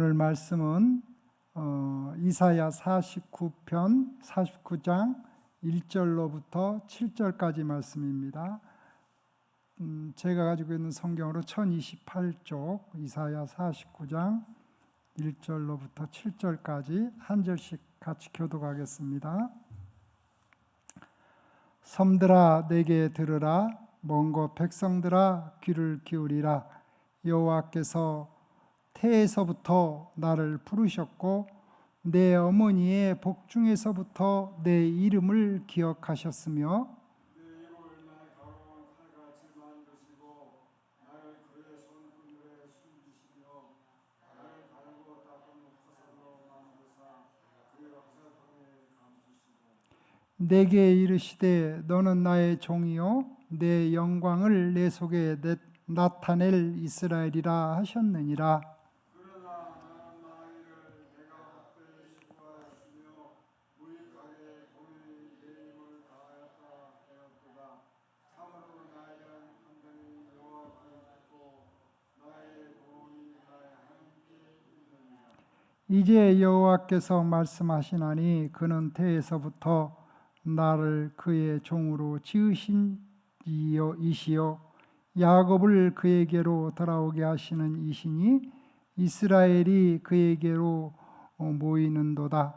오늘 말씀은 어, 이사야 49편 49장 1절로부터 7절까지 말씀입니다. 음, 제가 가지고 있는 성경으로 1028쪽 이사야 49장 1절로부터 7절까지 한 절씩 같이 교독하겠습니다. 섬들아 내게 들으라 먼곳 백성들아 귀를 기울이라 여호와께서 태에서부터 나를 부르셨고 내 어머니의 복중에서부터 내 이름을 기억하셨으며 내게 이르시되 너는 나의 종이요 내 영광을 내 속에 내- 나타낼 이스라엘이라 하셨느니라 이제 여호와께서 말씀하시나니 그는 태에서부터 나를 그의 종으로 지으신 이시요 야곱을 그에게로 돌아오게 하시는 이시니 이스라엘이 그에게로 어, 모이는도다.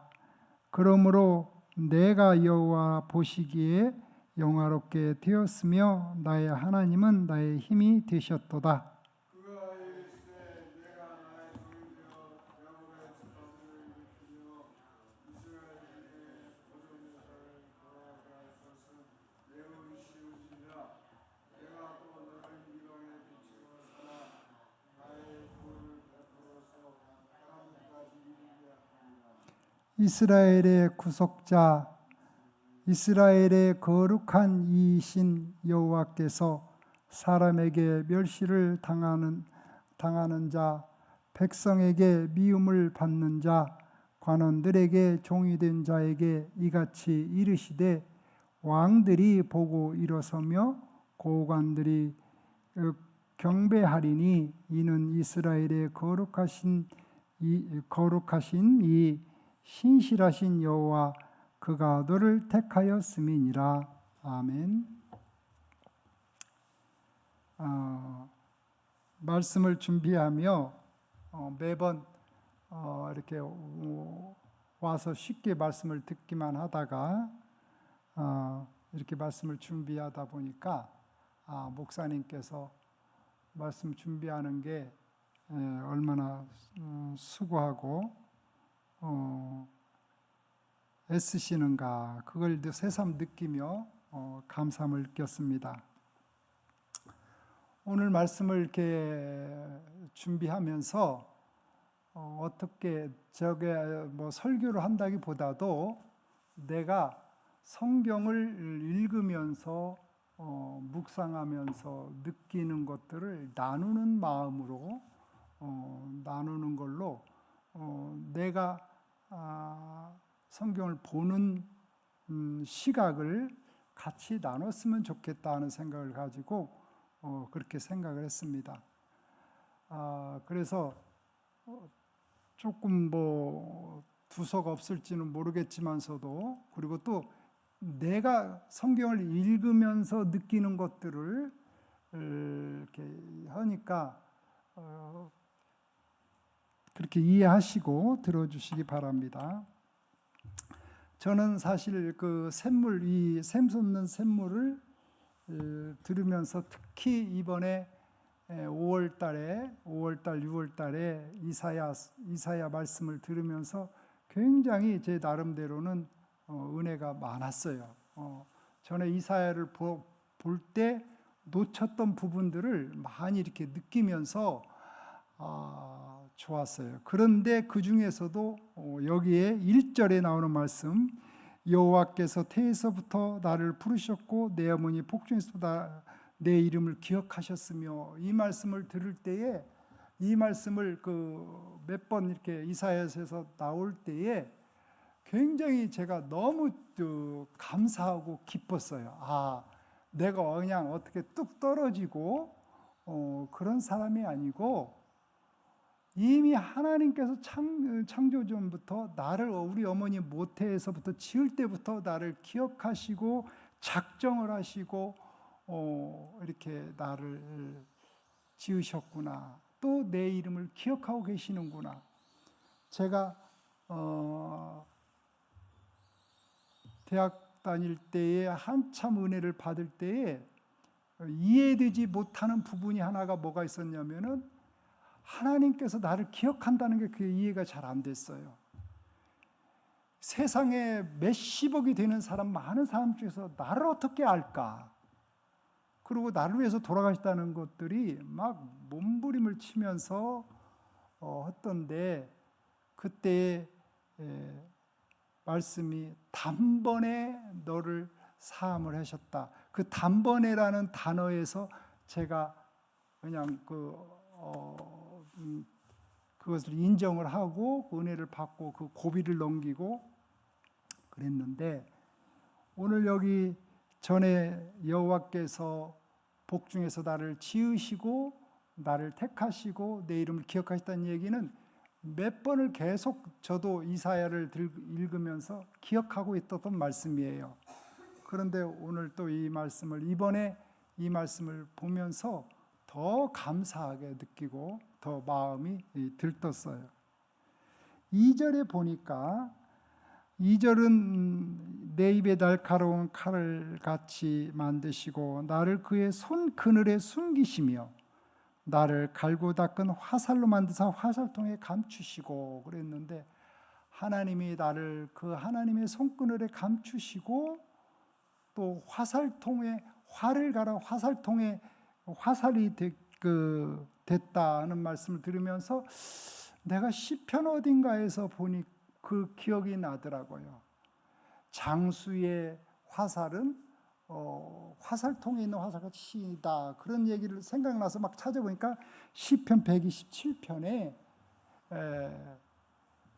그러므로 내가 여호와 보시기에 영화롭게 되었으며 나의 하나님은 나의 힘이 되셨도다. 이스라엘의 구속자 이스라엘의 거룩한 이신 여호와께서 사람에게 멸시를 당하는 당하는 자 백성에게 미움을 받는 자 관원들에게 종이 된 자에게 이같이 이르시되 왕들이 보고 일어서며 고관들이 어, 경배하리니 이는 이스라엘의 거룩하신 이 거룩하신 이 신실하신 여호와 그가 너를 택하였음이니라 아멘. 어, 말씀을 준비하며 어, 매번 어, 이렇게 어, 와서 쉽게 말씀을 듣기만 하다가 어, 이렇게 말씀을 준비하다 보니까 아, 목사님께서 말씀 준비하는 게 에, 얼마나 음, 수고하고 어, 애쓰시는가 그걸 새삼 느끼며 어, 감사함을 느꼈습니다. 오늘 말씀을 이렇게 준비하면서 어, 어떻게 저게 뭐 설교를 한다기보다도 내가 성경을 읽으면서 어, 묵상하면서 느끼는 것들을 나누는 마음으로 어, 나누는 걸로 어, 내가 아, 성경을 보는 음, 시각을 같이 나눴으면 좋겠다 하는 생각을 가지고 어, 그렇게 생각을 했습니다. 아, 그래서 어, 조금 뭐 두서가 없을지는 모르겠지만서도 그리고 또 내가 성경을 읽으면서 느끼는 것들을 이렇게 하니까 어, 그렇게 이해하시고 들어주시기 바랍니다. 저는 사실 그 샘물 이 샘솟는 샘물을 들으면서 특히 이번에 5월 달에 5월 달 6월 달에 이사야 이사야 말씀을 들으면서 굉장히 제 나름대로는 어, 은혜가 많았어요. 어, 전에 이사야를 볼 때 놓쳤던 부분들을 많이 이렇게 느끼면서 아, 좋았어요. 그런데 그 중에서도 어, 여기에 1절에 나오는 말씀 여호와께서 태에서부터 나를 부르셨고 내 어머니 복중에서부터 내 이름을 기억하셨으며 이 말씀을 들을 때에 이 말씀을 그 몇 번 이렇게 이사야에서 나올 때에 굉장히 제가 너무 감사하고 기뻤어요. 아, 내가 그냥 어떻게 뚝 떨어지고 어, 그런 사람이 아니고 이미 하나님께서 창, 창조 전부터 나를 우리 어머니 모태에서부터 지을 때부터 나를 기억하시고 작정을 하시고 어, 이렇게 나를 지으셨구나. 또 내 이름을 기억하고 계시는구나. 제가 어, 대학 다닐 때에 한참 은혜를 받을 때에 이해되지 못하는 부분이 하나가 뭐가 있었냐면은 하나님께서 나를 기억한다는 게 그게 이해가 잘 안 됐어요. 세상에 몇십억이 되는 사람 많은 사람 중에서 나를 어떻게 알까? 그리고 나를 위해서 돌아가셨다는 것들이 막 몸부림을 치면서 어, 했던데 그때 에, 말씀이 단번에 너를 사함을 하셨다. 그 단번에라는 단어에서 제가 그냥 그 어, 음, 그것을 인정을 하고 그 은혜를 받고 그 고비를 넘기고 그랬는데 오늘 여기 전에 여호와께서 복중에서 나를 지으시고 나를 택하시고 내 이름을 기억하셨다는 얘기는 몇 번을 계속 저도 이사야를 읽으면서 기억하고 있었던 말씀이에요. 그런데 오늘 또 이 말씀을 이번에 이 말씀을 보면서 더 감사하게 느끼고 더 마음이 들떴어요. 2절에 보니까 2절은 내 입에 날카로운 칼을 같이 만드시고 나를 그의 손 그늘에 숨기시며 나를 갈고 닦은 화살로 만드사 화살통에 감추시고 그랬는데 하나님이 나를 그 하나님의 손그늘에 감추시고 또 화살통에 활을 갈아 화살통에 화살이 되, 그, 됐다는 말씀을 들으면서 내가 시편 어딘가에서 보니 그 기억이 나더라고요. 장수의 화살은 어, 화살통에 있는 화살같이다 그런 얘기를 생각나서 막 찾아보니까 시편 127편에 에,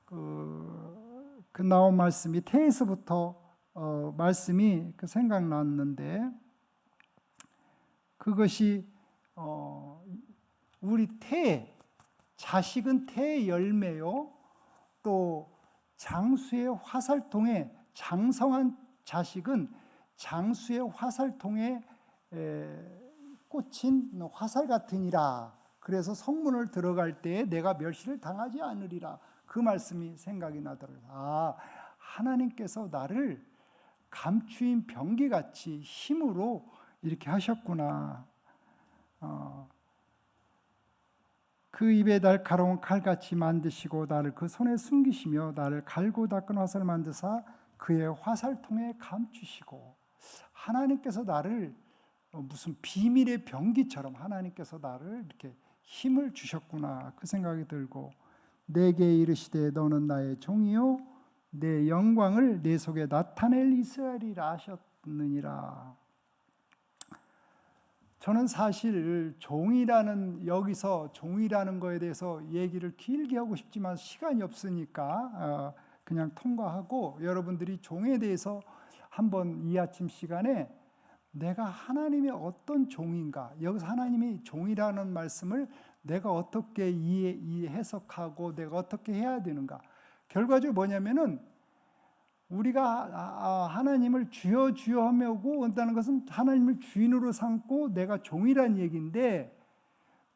그, 그 나온 말씀이 태에서부터 어, 말씀이 그 생각났는데 그것이 어, 우리 태 자식은 태 열매요 또 장수의 화살통에 장성한 자식은 장수의 화살통에 꽂힌 화살 같으니라. 그래서 성문을 들어갈 때 내가 멸시를 당하지 않으리라. 그 말씀이 생각이 나더라고요. 아, 하나님께서 나를 감추인 병기 같이 힘으로 이렇게 하셨구나. 어, 그 입에 날카로운 칼같이 만드시고 나를 그 손에 숨기시며 나를 갈고 닦은 화살 만드사 그의 화살통에 감추시고 하나님께서 나를 어, 무슨 비밀의 병기처럼 하나님께서 나를 이렇게 힘을 주셨구나 그 생각이 들고 내게 이르시되 너는 나의 종이요 내 영광을 내 속에 나타낼 이스라엘이라 하셨느니라. 저는 사실 종이라는 여기서 종이라는 거에 대해서 얘기를 길게 하고 싶지만 시간이 없으니까 어, 그냥 통과하고 여러분들이 종에 대해서 한번 이 아침 시간에 내가 하나님의 어떤 종인가 여기서 하나님이 종이라는 말씀을 내가 어떻게 이해, 이해 해석하고 내가 어떻게 해야 되는가. 결과적으로 뭐냐면은 우리가 아, 아, 하나님을 주여 주여 하며 오고 온다는 것은 하나님을 주인으로 삼고 내가 종이란 얘기인데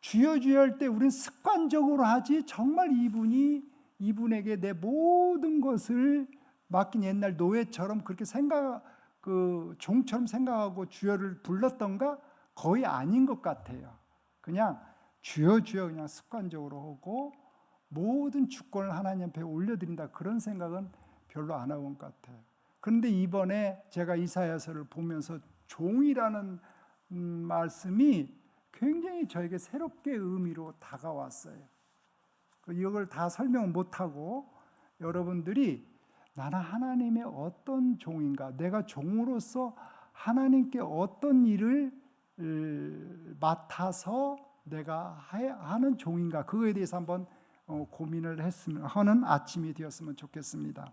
주여 주여 할 때 우리는 습관적으로 하지 정말 이분이 이분에게 내 모든 것을 맡긴 옛날 노예처럼 그렇게 생각 그 종처럼 생각하고 주여를 불렀던가 거의 아닌 것 같아요. 그냥 주여 주여 그냥 습관적으로 하고 모든 주권을 하나님 앞에 올려드린다 그런 생각은 별로 안 하고 것 같아요. 그런데 이번에 제가 이사야서를 보면서 종이라는 음, 말씀이 굉장히 저에게 새롭게 의미로 다가왔어요. 그 이걸 다 설명 못하고 여러분들이 나는 하나님의 어떤 종인가, 내가 종으로서 하나님께 어떤 일을 맡아서 내가 하는 종인가, 그거에 대해서 한번 어, 고민을 했으면 하는 아침이 되었으면 좋겠습니다.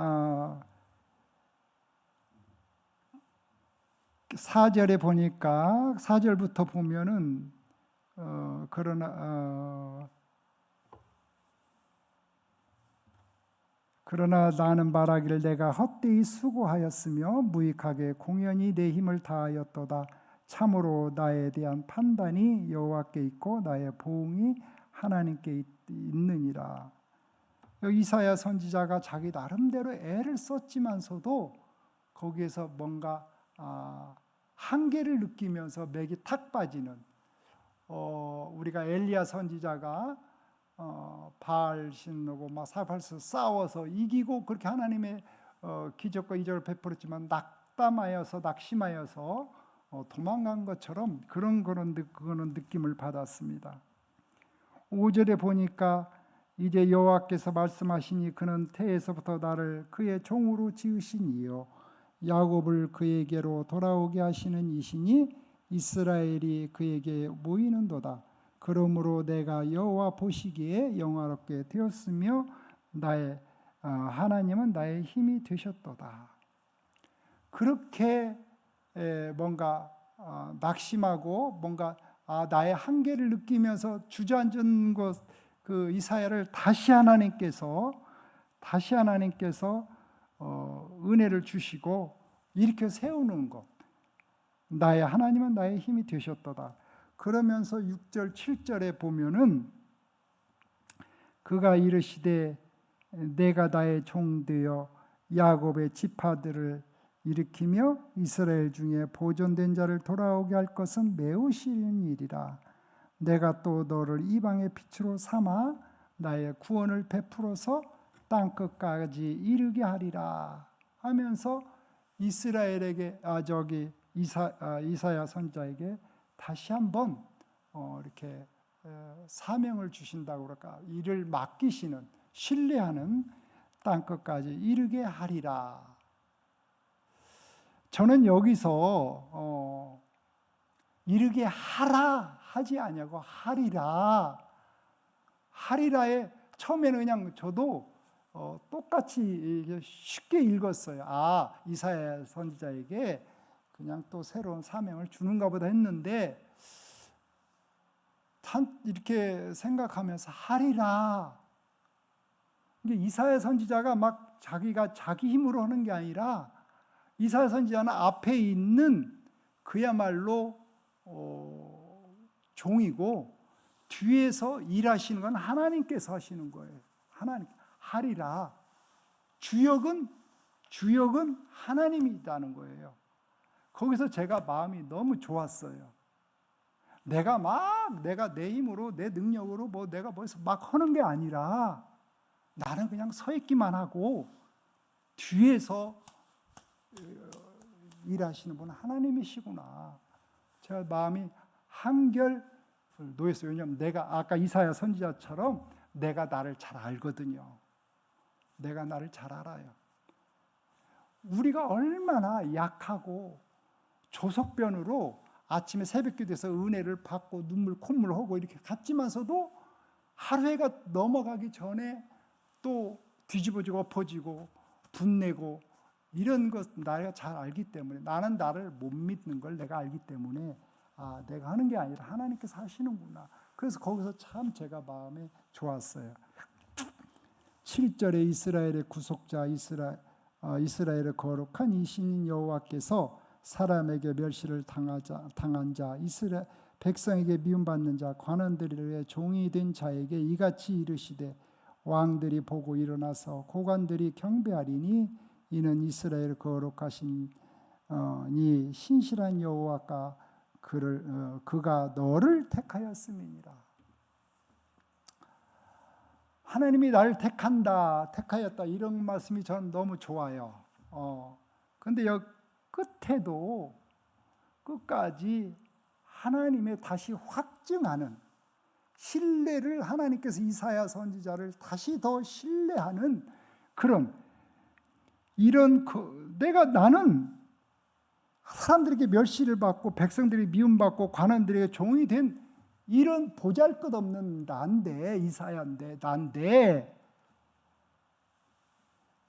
어, 4절에 보니까 4절부터 보면은 어, 그러나 어, 그러나 나는 말하기를 내가 헛되이 수고하였으며 무익하게 공연히 내 힘을 다하였도다. 참으로 나에 대한 판단이 여호와께 있고 나의 보응이 하나님께 있, 있느니라. 이사야 선지자가 자기 나름대로 애를 썼지만서도 거기에서 뭔가 아, 한계를 느끼면서 맥이 탁 빠지는 어, 우리가 엘리야 선지자가 어, 바알 신으고 막 사팔스 싸워서 이기고 그렇게 하나님의 어, 기적과 이적을 베풀었지만 낙담하여서 낙심하여서 어, 도망간 것처럼 그런 그런 느- 그거는 느낌을 받았습니다. 5절에 보니까 이제 여호와께서 말씀하시니 그는 태에서부터 나를 그의 종으로 지으시니요 야곱을 그에게로 돌아오게 하시는 이시니 이스라엘이 그에게 모이는도다. 그러므로 내가 여호와 보시기에 영화롭게 되었으며 나의 아, 하나님은 나의 힘이 되셨도다. 그렇게 에, 뭔가 아, 낙심하고 뭔가 아, 나의 한계를 느끼면서 주저앉은 것 그 이사야를 다시 하나님께서 다시 하나님께서 어, 은혜를 주시고 일으켜 세우는 것. 나의 하나님은 나의 힘이 되셨도다. 그러면서 6절 7절에 보면은 그가 이르시되 내가 나의 종 되어 야곱의 지파들을 일으키며 이스라엘 중에 보존된 자를 돌아오게 할 것은 매우 쉬운 일이라. 내가 또 너를 이방의 빛으로 삼아 나의 구원을 베풀어서 땅 끝까지 이르게 하리라 하면서 이스라엘에게 아 저기 이사 아, 이사야 선자에게 다시 한번 어, 이렇게 어, 사명을 주신다고 그럴까 이를 맡기시는 신뢰하는 땅 끝까지 이르게 하리라. 저는 여기서 어, 이르게 하라 하지 아니하고 하리라 하리라에 처음에는 그냥 저도 어, 똑같이 쉽게 읽었어요. 아 이사야 선지자에게 그냥 또 새로운 사명을 주는가 보다 했는데 참 이렇게 생각하면서 하리라. 이사야 선지자가 막 자기가 자기 힘으로 하는 게 아니라 이사야 선지자는 앞에 있는 그야말로 어, 종이고 뒤에서 일하시는 건 하나님께서 하시는 거예요. 하나님 하리라. 주역은 주역은 하나님이라는 거예요. 거기서 제가 마음이 너무 좋았어요. 내가 막 내가 내 힘으로 내 능력으로 뭐 내가 뭐해서 막 하는 게 아니라 나는 그냥 서 있기만 하고 뒤에서 어, 일하시는 분은 하나님이시구나. 제가 마음이 한결 놓였어요. 왜냐하면 내가 아까 이사야 선지자처럼 내가 나를 잘 알거든요. 내가 나를 잘 알아요. 우리가 얼마나 약하고 조석변으로 아침에 새벽기도에서 은혜를 받고 눈물 콧물 하고 이렇게 갔지만서도 하루해가 넘어가기 전에 또 뒤집어지고 엎어지고 분내고 이런 것 내가 잘 알기 때문에 나는 나를 못 믿는 걸 내가 알기 때문에 아 내가 하는 게 아니라 하나님께서 하시는구나. 그래서 거기서 참 제가 마음에 좋았어요. 7절에 이스라엘의 구속자 이스라 어, 이스라엘의 거룩한 이신 여호와께서 사람에게 멸시를 당하자 당한 자 이스라 백성에게 미움받는 자 관원들의 종이 된 자에게 이같이 이르시되 왕들이 보고 일어나서 고관들이 경배하리니 이는 이스라엘 거룩하신 어, 니 신실한 여호와가 그를 어, 그가 너를 택하였음이니라. 하나님이 나를 택한다, 택하였다 이런 말씀이 저는 너무 좋아요. 어, 근데 여 끝에도 끝까지 하나님의 다시 확증하는 신뢰를 하나님께서 이사야 선지자를 다시 더 신뢰하는 그런 이런 그, 내가 나는 사람들에게 멸시를 받고 백성들이 미움받고 관원들에게 종이 된 이런 보잘것없는 난데 이사야인데 난데.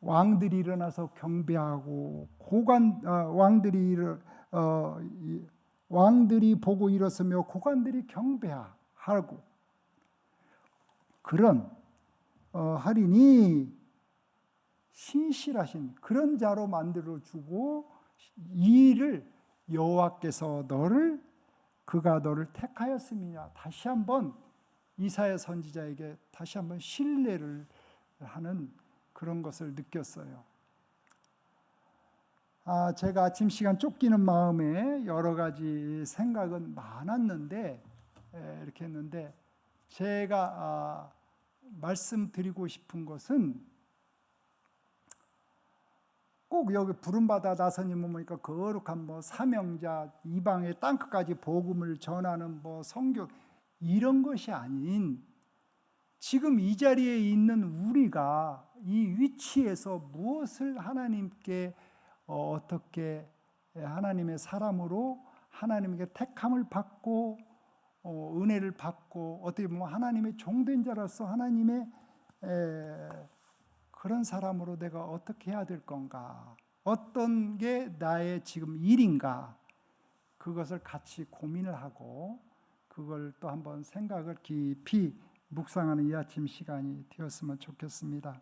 왕들이 일어나서 경배하고 고관 어, 왕들이 어, 이, 왕들이 보고 일었으며 고관들이 경배하 하고. 그런 어, 하리니 신실하신 그런 자로 만들어 주고 이 일을 여호와께서 너를 그가 너를 택하였음이냐 다시 한번 이사야 선지자에게 다시 한번 신뢰를 하는 그런 것을 느꼈어요. 아, 제가 아침 시간 쫓기는 마음에 여러 가지 생각은 많았는데 에, 이렇게 했는데 제가 아, 말씀드리고 싶은 것은 꼭 여기 부름받아 나서님은 보니까 거룩한 뭐 사명자 이방의 땅끝까지 복음을 전하는 뭐 성교 이런 것이 아닌 지금 이 자리에 있는 우리가 이 위치에서 무엇을 하나님께 어, 어떻게 하나님의 사람으로 하나님께 택함을 받고 어, 은혜를 받고 어떻게 보면 하나님의 종된 자로서 하나님의 에, 그런 사람으로 내가 어떻게 해야 될 건가? 어떤 게 나의 지금 일인가? 그것을 같이 고민을 하고 그걸 또 한번 생각을 깊이 묵상하는 이 아침 시간이 되었으면 좋겠습니다.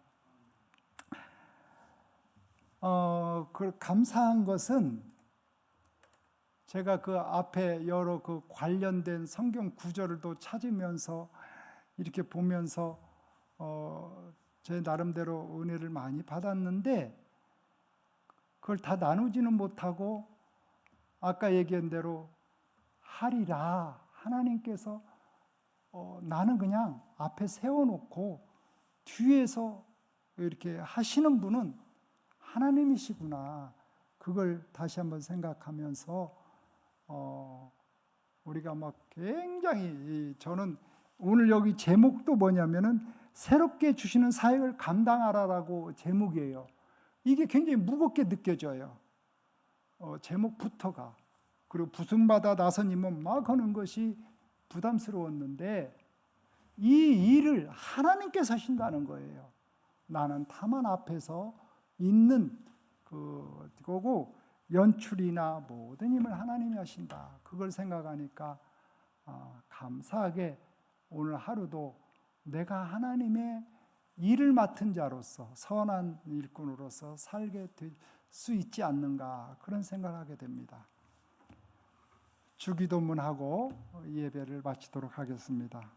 어, 그 감사한 것은 제가 그 앞에 여러 그 관련된 성경 구절을 또 찾으면서 이렇게 보면서 어, 제 나름대로 은혜를 많이 받았는데 그걸 다 나누지는 못하고 아까 얘기한 대로 하리라 하나님께서 어, 나는 그냥 앞에 세워놓고 뒤에서 이렇게 하시는 분은 하나님이시구나. 그걸 다시 한번 생각하면서 어, 우리가 막 굉장히 저는 오늘 여기 제목도 뭐냐면은 새롭게 주시는 사역을 감당하라라고 제목이에요. 이게 굉장히 무겁게 느껴져요. 어, 제목부터가 그리고 부승받아 나서님은 막 하는 것이 부담스러웠는데 이 일을 하나님께서 하신다는 거예요. 나는 다만 앞에서 있는 그 거고 연출이나 모든 힘을 하나님이 하신다. 그걸 생각하니까 아, 감사하게 오늘 하루도 내가 하나님의 일을 맡은 자로서 선한 일꾼으로서 살게 될 수 있지 않는가 그런 생각을 하게 됩니다. 주기도문하고 예배를 마치도록 하겠습니다.